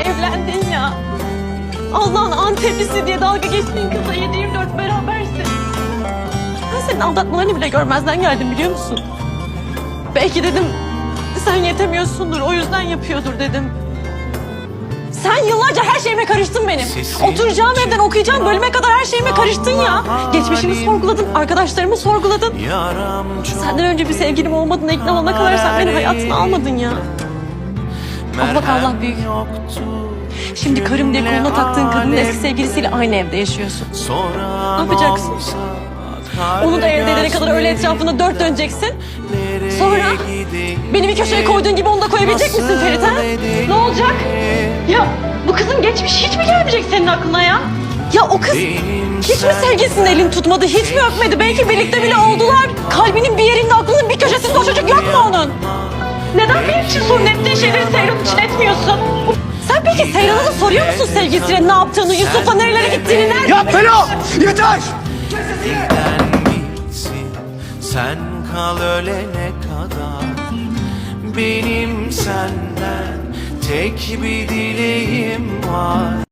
Evlendin ya. Allah'ın Anteplisi diye dalga geçtiğin kızla 7-24 berabersin. Ben senin aldatmalarını bile görmezden geldim biliyor musun? Belki dedim sen yetemiyorsundur o yüzden yapıyordur dedim. Sen yıllarca her şeyime karıştın benim. Sesin Oturacağım evden okuyacağım bölüme kadar her şeyime karıştın ya. Geçmişimi sorguladın, arkadaşlarımı sorguladın. Senden önce bir sevgilim olmadığına ikna olana kadar sen beni hayatına almadın ya. Bak Allah büyük. Şimdi karım diye koluna taktığın kadının eski sevgilisiyle aynı evde yaşıyorsun. Ne yapacaksın? Onu da elde edene kadar öyle etrafında dört döneceksin. Sonra beni bir köşeye koyduğun gibi onu da koyabilecek misin Ferit ha? Ne olacak? Ya bu kızın geçmiş hiç mi gelmeyecek senin aklına ya? Ya o kız hiç mi sevgilisinin elini tutmadı, hiç mi öpmedi? Belki birlikte bile oldular. Kalbinin bir yerinde, aklının bir köşesinde o çocuk peki Seyran'a da soruyor musun sevgilisine ne yaptığını, Yusuf'a nerelere gittiğini, nerede? Ya Pelo! Yeter! Sen gitsin Sen kal ölene kadar Benim senden Tek bir dileğim var